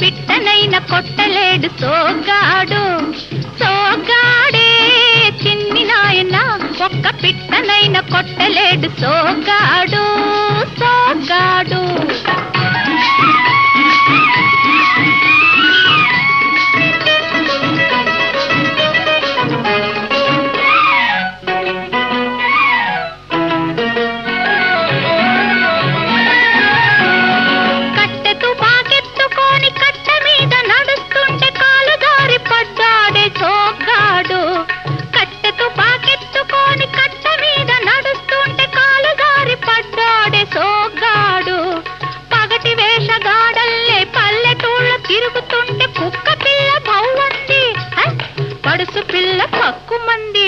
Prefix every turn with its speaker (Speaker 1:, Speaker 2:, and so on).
Speaker 1: పిట్టనైన కొట్టలేడు సోగాడు సోగాడే చిన్ని నాయన ఒక్క పిట్టనైన కొట్టలేడు సోగాడు పడుసు పిల్ల పక్కుమంది.